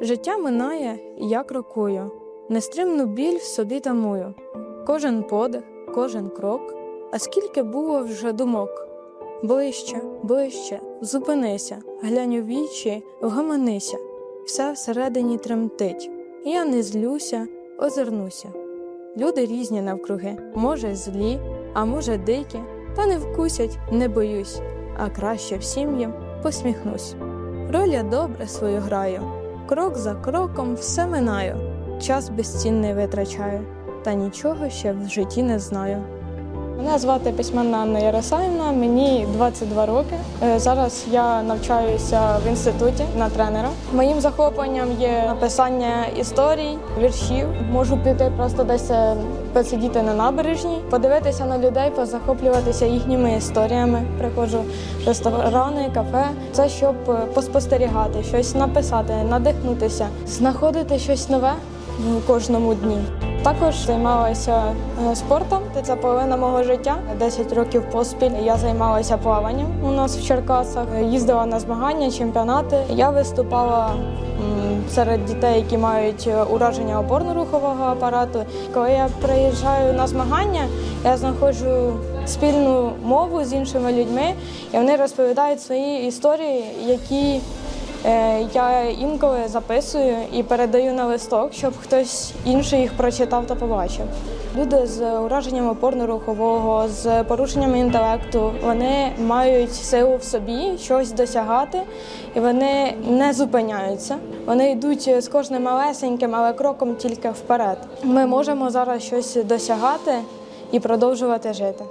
Життя минає, я крокую, нестримну біль в собі тамую. Кожен подих, кожен крок, а скільки було вже думок. Ближче, ближче, зупинися, глянь у вічі, вгаманися. Все всередині тремтить. Я не злюся, озирнуся. Люди різні навкруги, може злі, а може дикі, та не вкусять, не боюсь, а краще всім їм посміхнусь. Роль я добре свою граю, крок за кроком все минаю, час безцінний витрачаю, та нічого ще в житті не знаю. Мене звати письменна Анна Яросаївна, мені 22 роки. Е, Зараз я навчаюся в інституті на тренера. Моїм захопленням є написання історій, віршів. Можу піти просто десь е, посидіти на набережній, подивитися на людей, позахоплюватися їхніми історіями. Приходжу в ресторани, кафе. Це щоб е, поспостерігати, щось написати, надихнутися, знаходити щось нове в кожному дні. Також займалася е, спортом. Це половина мого життя. 10 років поспіль я займалася плаванням у нас в Черкасах. Їздила на змагання, чемпіонати. Я виступала серед дітей, які мають е, ураження опорно-рухового апарату. Коли я приїжджаю на змагання, я знаходжу спільну мову з іншими людьми, і вони розповідають свої історії, які Я інколи записую і передаю на листок, щоб хтось інший їх прочитав та побачив. Люди з ураженням опорно-рухового, з порушенням інтелекту, вони мають силу в собі щось досягати, і вони не зупиняються. Вони йдуть з кожним малесеньким, але кроком тільки вперед. Ми можемо зараз щось досягати і продовжувати жити.